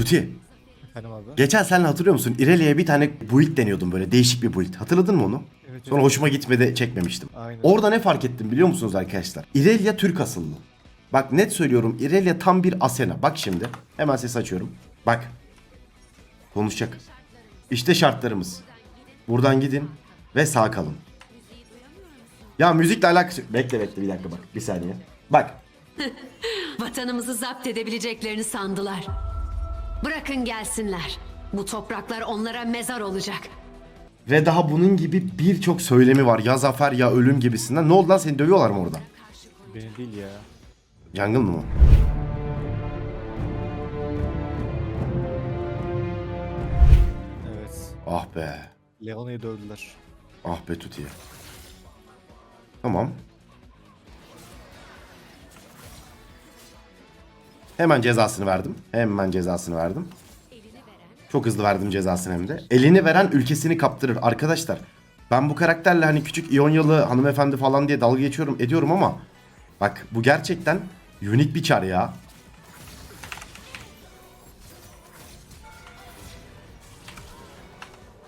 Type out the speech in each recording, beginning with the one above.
Tuti. Efendim abi. Geçen sen hatırlıyor musun? İrelia'ya bir tane build deniyordum böyle değişik bir build. Hatırladın mı onu? Evet, Sonra evet. hoşuma gitmedi çekmemiştim. Aynen. Orada ne fark ettim biliyor musunuz arkadaşlar? İrelia Türk asıllı. Bak net söylüyorum İrelia tam bir Asena. Bak şimdi hemen ses açıyorum. Bak. Konuşacak. İşte şartlarımız. Buradan gidin ve sağ kalın. Ya müzikle alakası... Bekle bekle bir dakika bak bir saniye. Bak Vatanımızı zapt edebileceklerini sandılar. Bırakın gelsinler. Bu topraklar onlara mezar olacak. Ve daha bunun gibi birçok söylemi var. Ya zafer ya ölüm gibisinden. Ne oldu lan seni dövüyorlar mı orada? Beni değil ya. Jungle mı? Evet. Ah be. Leona'yı dövdüler. Ah be Tuti'ye. Tamam. Hemen cezasını verdim. Hemen cezasını verdim. Çok hızlı verdim cezasını hem de. Elini veren ülkesini kaptırır. Arkadaşlar ben bu karakterle hani küçük İyonyalı hanımefendi falan diye dalga geçiyorum ediyorum ama bak bu gerçekten unik bir çar ya.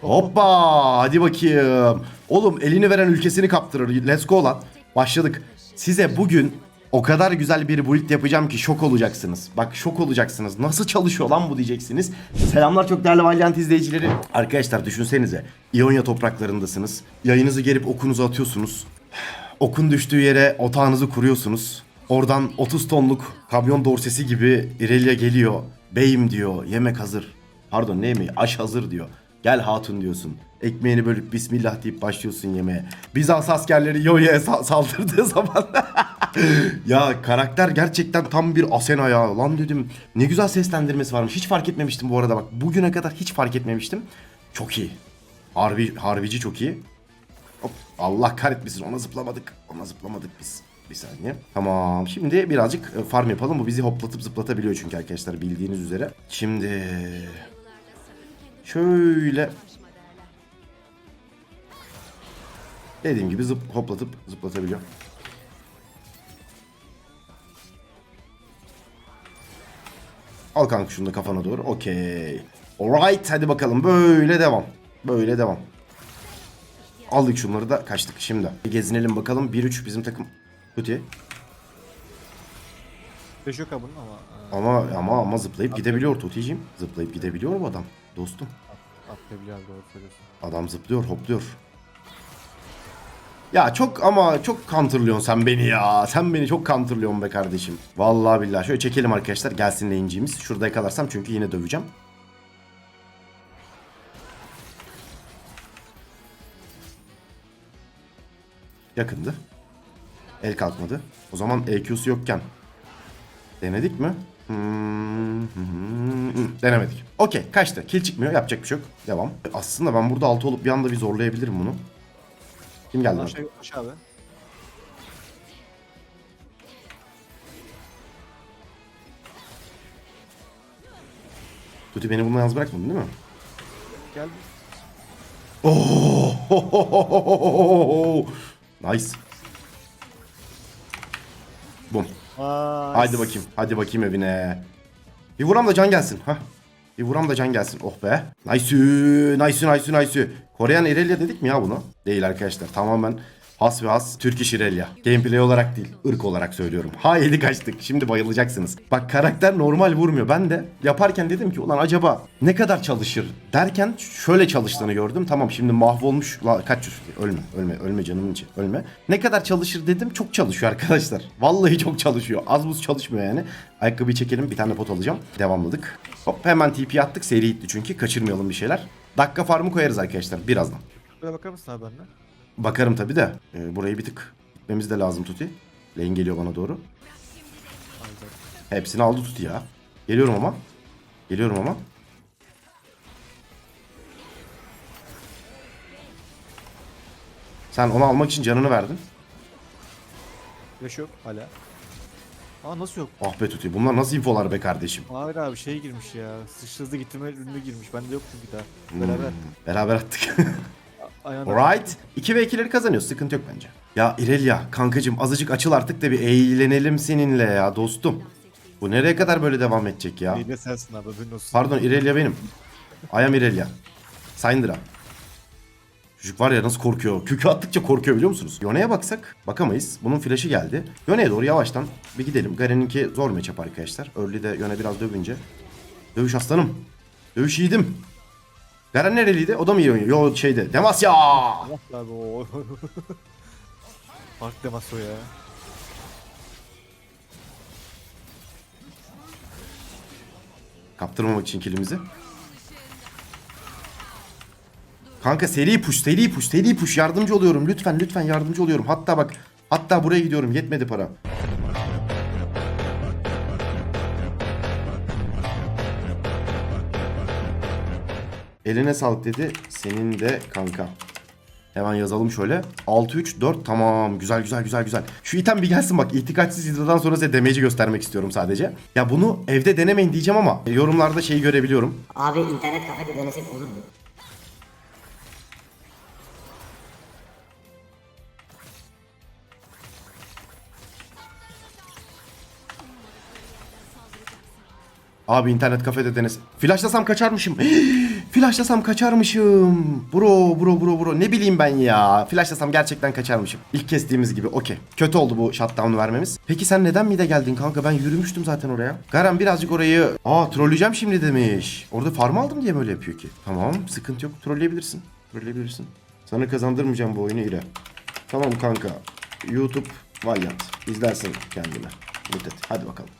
Hoppa hadi bakayım. Oğlum elini veren ülkesini kaptırır. Let's go lan. Başladık. Size bugün o kadar güzel bir build yapacağım ki şok olacaksınız. Bak şok olacaksınız. Nasıl çalışıyor lan bu diyeceksiniz. Selamlar çok değerli Valiant izleyicileri. Arkadaşlar düşünsenize. İonya topraklarındasınız. Yayınızı gerip okunuzu atıyorsunuz. Okun düştüğü yere otağınızı kuruyorsunuz. Oradan 30 tonluk kamyon dorsesi gibi İrelia geliyor. Beyim diyor yemek hazır. Pardon ne yemeği? Aş hazır diyor. Gel hatun diyorsun. Ekmeğini bölüp bismillah deyip başlıyorsun yemeğe. Bizans askerleri Yoya'ya sa- saldırdığı zaman ya karakter gerçekten tam bir Asena ya. Lan dedim ne güzel seslendirmesi varmış. Hiç fark etmemiştim bu arada bak. Bugüne kadar hiç fark etmemiştim. Çok iyi. Harbi, harbici çok iyi. Hop, Allah kahretmesin ona zıplamadık. Ona zıplamadık biz. Bir saniye. Tamam. Şimdi birazcık e, farm yapalım. Bu bizi hoplatıp zıplatabiliyor çünkü arkadaşlar bildiğiniz üzere. Şimdi şöyle dediğim gibi zıp hoplatıp zıplatabiliyor. Al kanka şunu da kafana doğru. Okey. Alright hadi bakalım böyle devam. Böyle devam. Aldık şunları da kaçtık şimdi. Gezinelim bakalım. 1-3 bizim takım. Kötü. Beş yok bunun ama. e, Ama ama ama zıplayıp gidebiliyor Toticiğim. Zıplayıp gidebiliyor bu adam. Dostum. Atlayabiliyor abi doğru söylüyorsun. Adam zıplıyor, hopluyor. Ya çok ama çok counterlıyorsun sen beni ya. Sen beni çok counterlıyorsun be kardeşim. Vallahi billahi. Şöyle çekelim arkadaşlar. Gelsin lane'ciğimiz. Şurada yakalarsam çünkü yine döveceğim. Yakındı. El kalkmadı. O zaman EQ'su yokken. Denedik mi? Hmm, Denemedik. Okey kaçtı. Kill çıkmıyor. Yapacak bir şey yok. Devam. Aslında ben burada altı olup bir anda bir zorlayabilirim bunu. Kim geldi? Aşağı, aşağı abi. Tuti beni bununla yalnız bırakmadın değil mi? Gel. Oh! Nice. Bum. Aa, Haydi bakayım. Hadi bakayım evine. Bir vuram da can gelsin. Hah. Bir vuram da can gelsin. Oh be. Nice. Nice nice nice. Koreyan Irelia dedik mi ya bunu? Değil arkadaşlar. Tamamen has ve has Türk iş. Gameplay olarak değil. ırk olarak söylüyorum. Haydi kaçtık. Şimdi bayılacaksınız. Bak karakter normal vurmuyor. Ben de yaparken dedim ki ulan acaba ne kadar çalışır derken şöyle çalıştığını gördüm. Tamam şimdi mahvolmuş. La, kaç yüz? Ölme. Ölme. Ölme canımın içi. Ölme. Ne kadar çalışır dedim. Çok çalışıyor arkadaşlar. Vallahi çok çalışıyor. Az buz çalışmıyor yani. Ayakkabıyı çekelim. Bir tane pot alacağım. Devamladık. Hop hemen TP attık. Seri gitti çünkü. Kaçırmayalım bir şeyler. Dakika farmı koyarız arkadaşlar birazdan. Böyle bakar mısın abi? Bakarım tabi de. Ee, burayı bir tık gitmemiz de lazım Tuti. Lane geliyor bana doğru. Hepsini aldı Tuti ya. Geliyorum ama. Geliyorum ama. Sen onu almak için canını verdin. Beş yok hala. Aa nasıl yok? Ah be Tuti bunlar nasıl infolar be kardeşim. Hayır abi şey girmiş ya. Sıçrızlı getirme ürünü girmiş. Bende yok çünkü daha. Hmm, Beraber. Beraber attık. Alright. 2 ve 2'leri kazanıyoruz. Sıkıntı yok bence. Ya İrelia kankacım azıcık açıl artık da bir eğlenelim seninle ya dostum. Bu nereye kadar böyle devam edecek ya? Yine sensin abi haberin olsun. Pardon Irelia benim. I am Irelia. Syndra. Çocuk var ya nasıl korkuyor. Kükü attıkça korkuyor biliyor musunuz? Yone'ye baksak bakamayız. Bunun flash'ı geldi. Yone'ye doğru yavaştan bir gidelim. Garen'inki zor matchup arkadaşlar. Early'de Yone biraz dövünce. Dövüş aslanım. Dövüş yiğidim. Garen nereliydi? O da mı iyi oynuyor? Yo şeyde. Demasya! Allah abi o. Fark demez o ya. Kaptırmamak için kilimizi. Kanka seri push, seri push, seri push. Yardımcı oluyorum. Lütfen, lütfen yardımcı oluyorum. Hatta bak, hatta buraya gidiyorum. Yetmedi para. Eline sağlık dedi. Senin de kanka. Hemen yazalım şöyle. 6 3 4 tamam. Güzel güzel güzel güzel. Şu item bir gelsin bak. İhtikaçsız hidradan sonra size damage'i göstermek istiyorum sadece. Ya bunu evde denemeyin diyeceğim ama yorumlarda şeyi görebiliyorum. Abi internet kafede denesek olur mu? Abi internet kafede denes. Flashlasam kaçarmışım. Flashlasam kaçarmışım. Bro bro bro bro. Ne bileyim ben ya. Flashlasam gerçekten kaçarmışım. İlk kestiğimiz gibi okey. Kötü oldu bu shutdown vermemiz. Peki sen neden mide geldin kanka? Ben yürümüştüm zaten oraya. Garen birazcık orayı... Aa trolleyeceğim şimdi demiş. Orada farm aldım diye böyle yapıyor ki. Tamam sıkıntı yok. Trolleyebilirsin. Trolleyebilirsin. Sana kazandırmayacağım bu oyunu İre. Tamam kanka. YouTube Valiant. İzlersin kendine. Müddet. Hadi bakalım.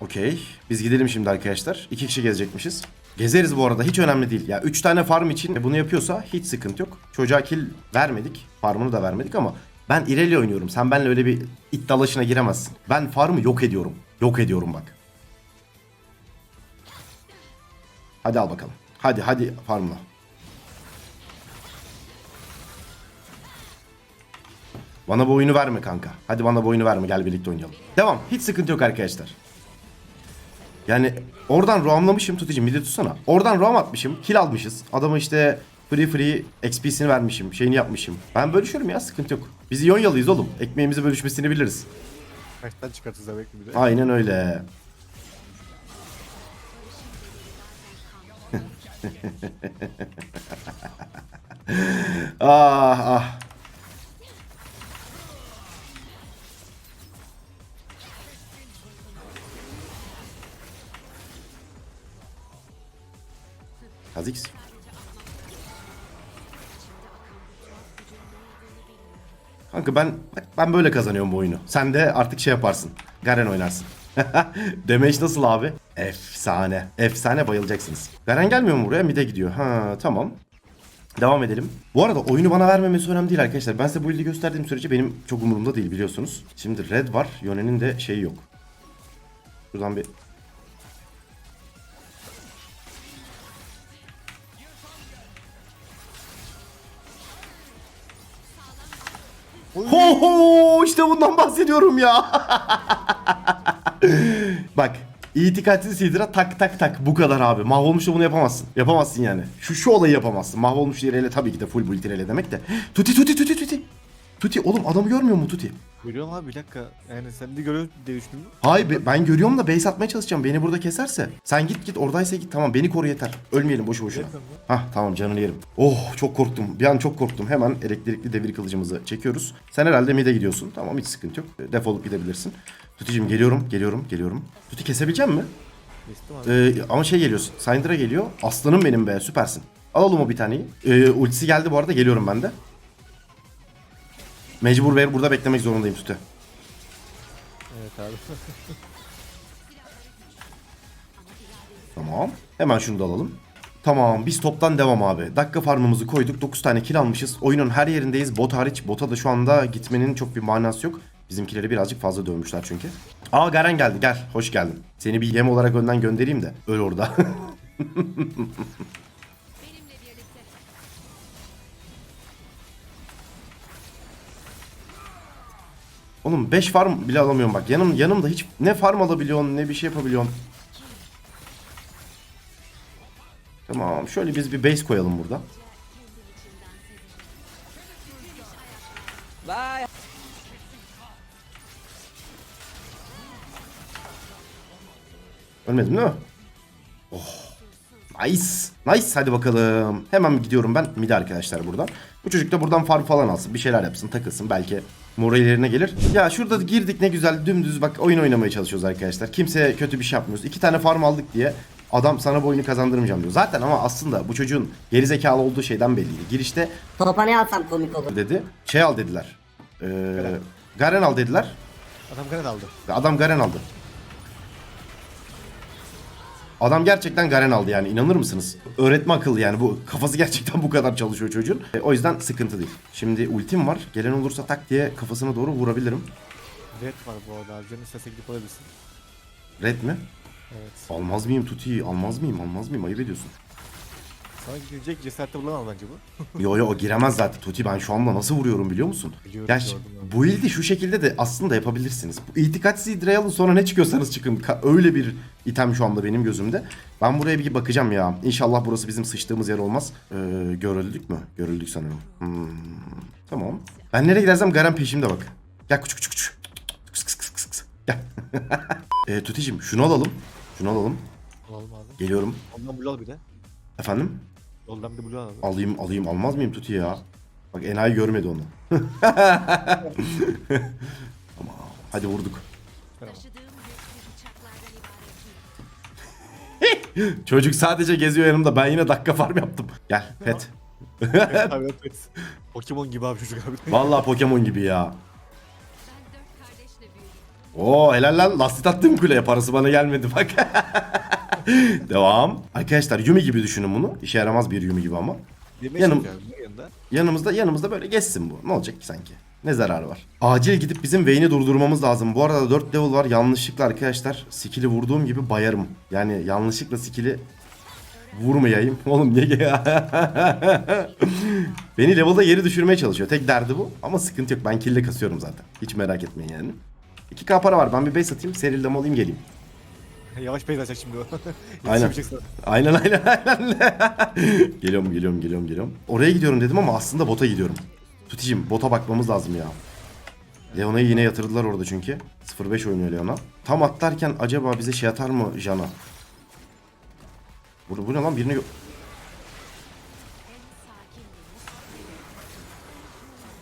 Okey. Biz gidelim şimdi arkadaşlar. İki kişi gezecekmişiz. Gezeriz bu arada. Hiç önemli değil. Ya 3 tane farm için bunu yapıyorsa hiç sıkıntı yok. Çocuğa kill vermedik. Farmını da vermedik ama ben Irelia oynuyorum. Sen benimle öyle bir iddialaşına giremezsin. Ben farmı yok ediyorum. Yok ediyorum bak. Hadi al bakalım. Hadi hadi farmla. Bana bu oyunu verme kanka. Hadi bana bu oyunu verme. Gel birlikte oynayalım. Devam. Hiç sıkıntı yok arkadaşlar. Yani oradan roamlamışım tutucum bir de tutsana. Oradan roam atmışım. Kill almışız. Adama işte free free XP'sini vermişim. Şeyini yapmışım. Ben bölüşüyorum ya sıkıntı yok. Biz Yonyalıyız oğlum. Ekmeğimizi bölüşmesini biliriz. Kaçtan çıkartırız da belki bir de. Aynen öyle. ah ah. Kha'Zix. Kanka ben ben böyle kazanıyorum bu oyunu. Sen de artık şey yaparsın. Garen oynarsın. Damage nasıl abi? Efsane. Efsane bayılacaksınız. Garen gelmiyor mu buraya? Mide gidiyor. Ha tamam. Devam edelim. Bu arada oyunu bana vermemesi önemli değil arkadaşlar. Ben size bu build'i gösterdiğim sürece benim çok umurumda değil biliyorsunuz. Şimdi red var. Yone'nin de şeyi yok. Şuradan bir Ho ho işte bundan bahsediyorum ya. Bak itikatsiz Hidra tak tak tak bu kadar abi. Mahvolmuşla bunu yapamazsın. Yapamazsın yani. Şu şu olayı yapamazsın. Mahvolmuş direyle tabii ki de full build direyle demek de. Tuti tuti tuti tuti. Tuti oğlum adamı görmüyor mu Tuti? Görüyorum abi bir dakika. Yani sen de görüyorsun diye düşündüm. Hayır be- ben görüyorum da base atmaya çalışacağım. Beni burada keserse. Sen git git oradaysa git. Tamam beni koru yeter. Ölmeyelim boşu boşuna. Hah tamam canını yerim. Oh çok korktum. Bir an çok korktum. Hemen elektrikli devir kılıcımızı çekiyoruz. Sen herhalde mid'e gidiyorsun. Tamam hiç sıkıntı yok. Defolup gidebilirsin. Tuti'cim geliyorum, geliyorum, geliyorum. Tuti kesebilecek mi? Kestim abi. Ee, ama şey geliyor. Syndra geliyor. Aslanım benim be süpersin. Alalım o bir taneyi. Ee, ultisi geldi bu arada. Geliyorum ben de. Mecbur ver burada beklemek zorundayım Tuti. Evet abi. Tamam. Hemen şunu da alalım. Tamam biz toptan devam abi. Dakika farmımızı koyduk. 9 tane kill almışız. Oyunun her yerindeyiz. Bot hariç. Bota da şu anda gitmenin çok bir manası yok. Bizimkileri birazcık fazla dövmüşler çünkü. Aa Garen geldi gel. Hoş geldin. Seni bir yem olarak önden göndereyim de. Öl orada. Oğlum 5 farm bile alamıyorum bak. Yanım yanımda hiç ne farm alabiliyorsun ne bir şey yapabiliyorsun. Tamam. Şöyle biz bir base koyalım burada. Bye. Ölmedim değil mi? Oh. Nice. Nice hadi bakalım. Hemen gidiyorum ben mid arkadaşlar buradan. Bu çocuk da buradan farm falan alsın. Bir şeyler yapsın takılsın. Belki morallerine gelir. Ya şurada girdik ne güzel dümdüz bak oyun oynamaya çalışıyoruz arkadaşlar. Kimseye kötü bir şey yapmıyoruz. İki tane farm aldık diye adam sana bu oyunu kazandırmayacağım diyor. Zaten ama aslında bu çocuğun gerizekalı olduğu şeyden belliydi. Girişte Topa ne alsam komik olur. dedi. Şey al dediler. Ee, Garen al dediler. Adam kanat aldı. Adam Garen aldı. Adam gerçekten Garen aldı yani inanır mısınız? Öğretme akıllı yani bu kafası gerçekten bu kadar çalışıyor çocuğun. E, o yüzden sıkıntı değil. Şimdi ultim var. Gelen olursa tak diye kafasına doğru vurabilirim. Red var bu arada. Canın istese gidip alabilirsin. Red mi? Evet. Almaz mıyım Tuti'yi? Almaz mıyım? Almaz mıyım? Ayıp ediyorsun. Sana gidecek cesarette bulamam bence bu. Yo yo o giremez zaten Tuti ben şu anda nasıl vuruyorum biliyor musun? Biliyorum, Gerçi gördüm bu ildi şu şekilde de aslında yapabilirsiniz. Bu itikatsiz idrayı alın sonra ne çıkıyorsanız çıkın. Ka- Öyle bir item şu anda benim gözümde. Ben buraya bir bakacağım ya. İnşallah burası bizim sıçtığımız yer olmaz. Ee, görüldük mü? Görüldük sanırım. Hmm, tamam. Ben nereye gidersem Garen peşimde bak. Gel küçük küçük küçük. Kıs, kıs, kıs, kıs, kıs. Gel. ee, Tuti'cim şunu alalım. Şunu alalım. Alalım abi. Geliyorum. Ondan blue al bir de. Efendim? Yoldan bir de blue al abi. Alayım alayım almaz mıyım Tuti ya? Bak enayi görmedi onu. Ama hadi vurduk. Çocuk sadece geziyor yanımda. Ben yine dakika farm yaptım. Gel pet. abi. Pokemon gibi abi çocuk abi. Vallahi Pokemon gibi ya. Oo helal lan lastik attım kuleye parası bana gelmedi bak. Devam. Arkadaşlar Yumi gibi düşünün bunu. İşe yaramaz bir Yumi gibi ama. Yanım-. Yanında. Yanımızda yanımızda böyle geçsin bu. Ne olacak ki sanki? Ne zararı var? Acil gidip bizim Vayne'i durdurmamız lazım. Bu arada 4 level var. Yanlışlıkla arkadaşlar skill'i vurduğum gibi bayarım. Yani yanlışlıkla skill'i vurmayayım. Oğlum niye? Beni level'da geri düşürmeye çalışıyor. Tek derdi bu. Ama sıkıntı yok. Ben kill'le kasıyorum zaten. Hiç merak etmeyin yani. 2k para var. Ben bir base atayım. Serildem alayım geleyim. Yavaş açacak şimdi o. Aynen. Aynen aynen aynen. geliyorum geliyorum geliyorum geliyorum. Oraya gidiyorum dedim ama aslında bota gidiyorum. Tuticim bota bakmamız lazım ya. Leona'yı yine yatırdılar orada çünkü. 0-5 oynuyor Leona. Tam atlarken acaba bize şey atar mı Jana? Bu, bu ne lan birini...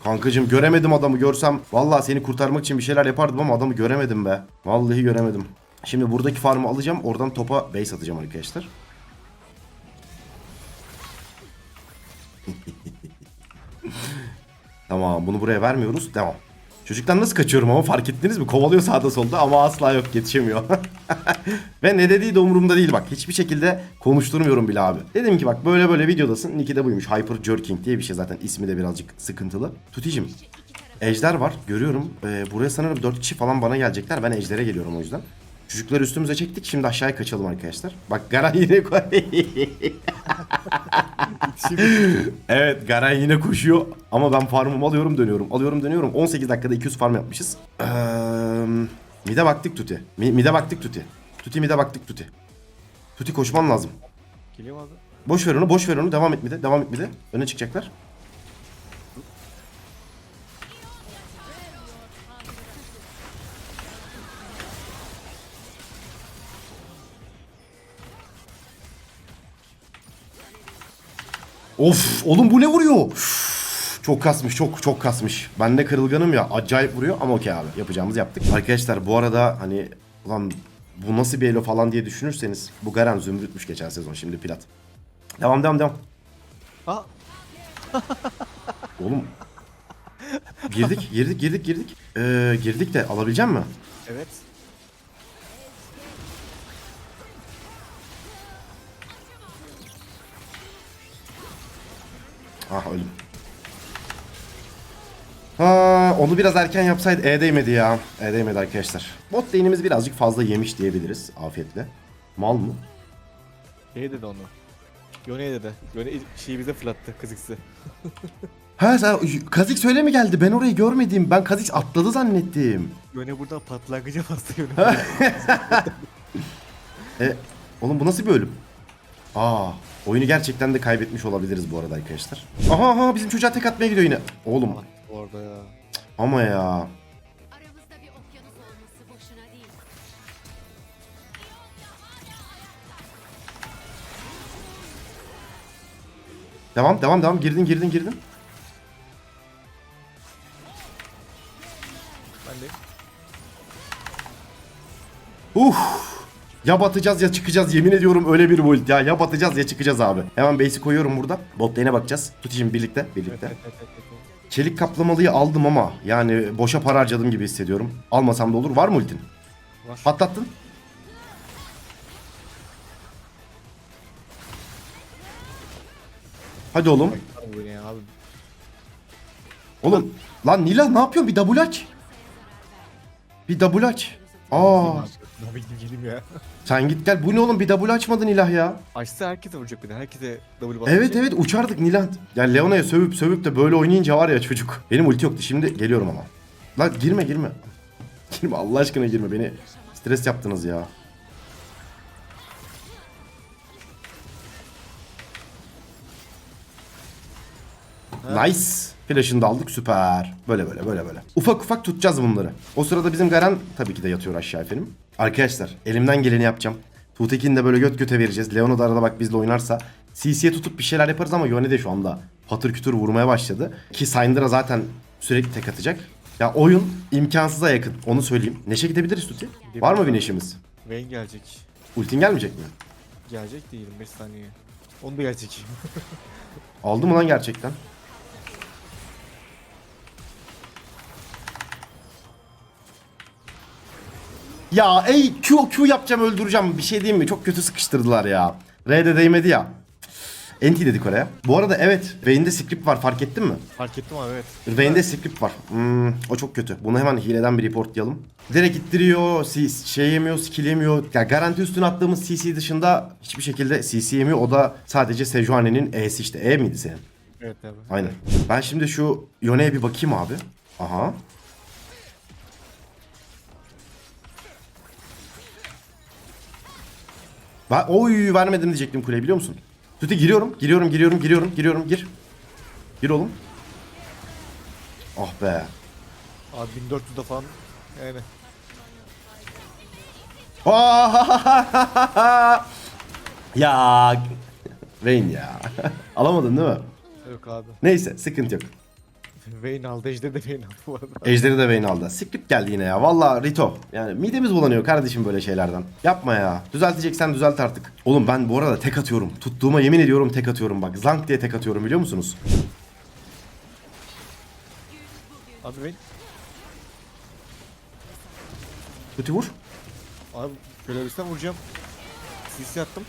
Kankacım göremedim adamı görsem vallahi seni kurtarmak için bir şeyler yapardım ama adamı göremedim be. Vallahi göremedim. Şimdi buradaki farmı alacağım oradan topa base atacağım arkadaşlar. tamam bunu buraya vermiyoruz. Devam. Çocuktan nasıl kaçıyorum ama fark ettiniz mi? Kovalıyor sağda solda ama asla yok yetişemiyor. Ve ne dediği de umurumda değil bak. Hiçbir şekilde konuşturmuyorum bile abi. Dedim ki bak böyle böyle videodasın. Nick'i de buymuş. Hyper Jerking diye bir şey zaten. ismi de birazcık sıkıntılı. Tuticim. Ejder var. Görüyorum. Ee, buraya sanırım 4 kişi falan bana gelecekler. Ben Ejder'e geliyorum o yüzden. Çocukları üstümüze çektik. Şimdi aşağıya kaçalım arkadaşlar. Bak Garan yine evet Garan yine koşuyor. Ama ben farmımı alıyorum dönüyorum. Alıyorum dönüyorum. 18 dakikada 200 farm yapmışız. Ee, mide baktık Tuti. Mi- mide baktık Tuti. Tuti mide baktık Tuti. Tuti koşman lazım. Geliyor mu abi? Boş ver onu, boş ver onu. Devam et mide, devam et mide. Öne çıkacaklar. Of, oğlum bu ne vuruyor? Üf, Çok kasmış, çok çok kasmış. Ben de kırılganım ya, acayip vuruyor ama okey abi. Yapacağımızı yaptık. Arkadaşlar bu arada hani ulan bu nasıl bir elo falan diye düşünürseniz bu Garen Zümrüt'müş geçen sezon şimdi plat. Devam devam devam. Aa Oğlum. Girdik, girdik, girdik, girdik. Ee, girdik de alabilecek mi? evet. Onu biraz erken yapsaydı E değmedi ya. E değmedi arkadaşlar. Bot lane'imiz birazcık fazla yemiş diyebiliriz afiyetle. Mal mı? Şey dedi onu. Yone'ye dedi. Yone şeyi bize fırlattı kızıksı. Ha sen Kazik söyle mi geldi? Ben orayı görmedim. Ben Kazik atladı zannettim. Yone buradan patlangıca bastı Yone. E, oğlum bu nasıl bir ölüm? Aa, oyunu gerçekten de kaybetmiş olabiliriz bu arada arkadaşlar. Aha aha bizim çocuğa tek atmaya gidiyor yine. Oğlum Orada ya. Ama ya. Devam devam devam girdin girdin girdin. Ben. Uf. Ya batacağız ya çıkacağız yemin ediyorum öyle bir build ya. Ya batacağız ya çıkacağız abi. Hemen base'i koyuyorum burada. Bot lane'e bakacağız. Tutişim birlikte birlikte. Çelik kaplamalıyı aldım ama yani boşa para harcadım gibi hissediyorum. Almasam da olur. Var mı ultin? Var. Patlattın. Hadi oğlum. Oğlum. Lan Nila ne yapıyorsun? Bir double aç. Bir double aç. Aa. Ne bileyim geleyim ya. Sen git gel. Bu ne oğlum? Bir double açmadın ilah ya. Açsa herkese vuracak bir de. Herkese double basacak. Evet evet uçardık Nilan. Yani Leona'ya sövüp sövüp de böyle oynayınca var ya çocuk. Benim ulti yoktu. Şimdi geliyorum ama. Lan girme girme. Girme Allah aşkına girme. Beni stres yaptınız ya. Nice. Flash'ını da aldık süper. Böyle böyle böyle böyle. Ufak ufak tutacağız bunları. O sırada bizim Garen tabii ki de yatıyor aşağı efendim. Arkadaşlar elimden geleni yapacağım. Tuğtekin'i de böyle göt göte vereceğiz. Leon'u da arada bak bizle oynarsa. CC'ye tutup bir şeyler yaparız ama Yone de şu anda patır kütür vurmaya başladı. Ki Syndra zaten sürekli tek atacak. Ya oyun imkansıza yakın. Onu söyleyeyim. Neşe gidebiliriz Tuti. Var mı bir neşemiz? Vayne gelecek. Ultin gelmeyecek mi? Gelecek de 25 saniye. Onu da gelecek. Aldı mı lan gerçekten? Ya ey Q Q yapacağım öldüreceğim bir şey diyeyim mi? Çok kötü sıkıştırdılar ya. R'de değmedi ya. Enti dedik oraya. Bu arada evet Vayne'de script var fark ettin mi? Fark ettim abi evet. Vayne'de script var. Hmm, o çok kötü. Bunu hemen hileden bir reportlayalım. Direkt ittiriyor, şey yemiyor, skill yemiyor. Ya garanti üstüne attığımız CC dışında hiçbir şekilde CC yemiyor. O da sadece Sejuani'nin E'si işte. E miydi senin? Evet abi. Aynen. Ben şimdi şu Yone'ye bir bakayım abi. Aha. Ben oy vermedim diyecektim kuleye biliyor musun? Tuti giriyorum, giriyorum, giriyorum, giriyorum, giriyorum, gir. Gir oğlum. Ah be. Abi 1400'de falan. Yani. Ya. Vayne ya. Alamadın değil mi? Yok abi. Neyse sıkıntı yok. Vayne aldı. Ejder de Vayne aldı bu arada. Ejderi de Vayne aldı. Script geldi yine ya. Valla Rito. Yani midemiz bulanıyor kardeşim böyle şeylerden. Yapma ya. Düzelteceksen düzelt artık. Oğlum ben bu arada tek atıyorum. Tuttuğuma yemin ediyorum tek atıyorum bak. Zank diye tek atıyorum biliyor musunuz? Abi Vayne. Tuti vur. Abi görebilsem vuracağım. CC attım.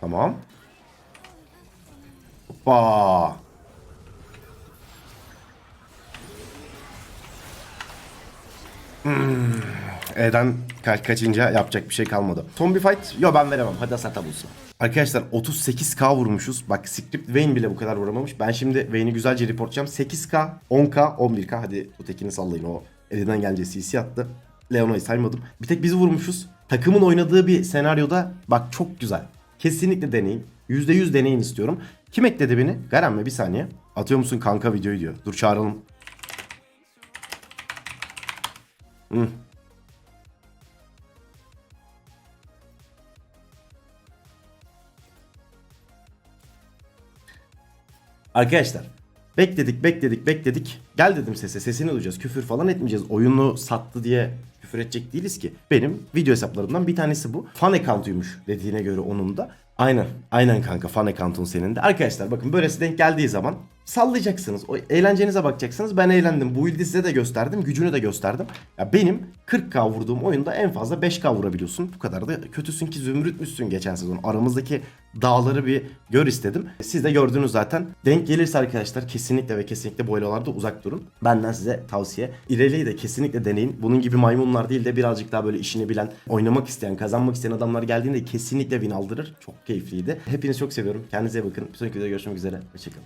Tamam. Hoppa. Hmm. E'den ka- kaçınca yapacak bir şey kalmadı. Son bir fight. Yo ben veremem. Hadi Asata bulsun. Arkadaşlar 38k vurmuşuz. Bak script Vayne bile bu kadar vuramamış. Ben şimdi Vayne'i güzelce reportlayacağım. 8k, 10k, 11k. Hadi bu tekini sallayın. O elinden gelince CC attı. Leona'yı saymadım. Bir tek biz vurmuşuz. Takımın oynadığı bir senaryoda bak çok güzel. Kesinlikle deneyin. %100 deneyin istiyorum. Kim ekledi beni? Garen mi? Bir saniye. Atıyor musun kanka videoyu diyor. Dur çağıralım. Hı. Arkadaşlar bekledik bekledik bekledik. Gel dedim sese sesini duyacağız. Küfür falan etmeyeceğiz. Oyunu sattı diye küfür edecek değiliz ki. Benim video hesaplarımdan bir tanesi bu. Fan account'uymuş dediğine göre onun da. Aynen. Aynen kanka fan account'un senin de. Arkadaşlar bakın böylesi denk geldiği zaman sallayacaksınız. O eğlencenize bakacaksınız. Ben eğlendim. Bu build'i size de gösterdim. Gücünü de gösterdim. Ya benim 40k vurduğum oyunda en fazla 5k vurabiliyorsun. Bu kadar da kötüsün ki zümrütmüşsün geçen sezon. Aramızdaki dağları bir gör istedim. Siz de gördünüz zaten. Denk gelirse arkadaşlar kesinlikle ve kesinlikle bu elolarda uzak durun. Benden size tavsiye. İleriyi de kesinlikle deneyin. Bunun gibi maymunlar değil de birazcık daha böyle işini bilen, oynamak isteyen, kazanmak isteyen adamlar geldiğinde kesinlikle win aldırır. Çok keyifliydi. Hepinizi çok seviyorum. Kendinize bakın. Bir sonraki videoda görüşmek üzere. Hoşçakalın.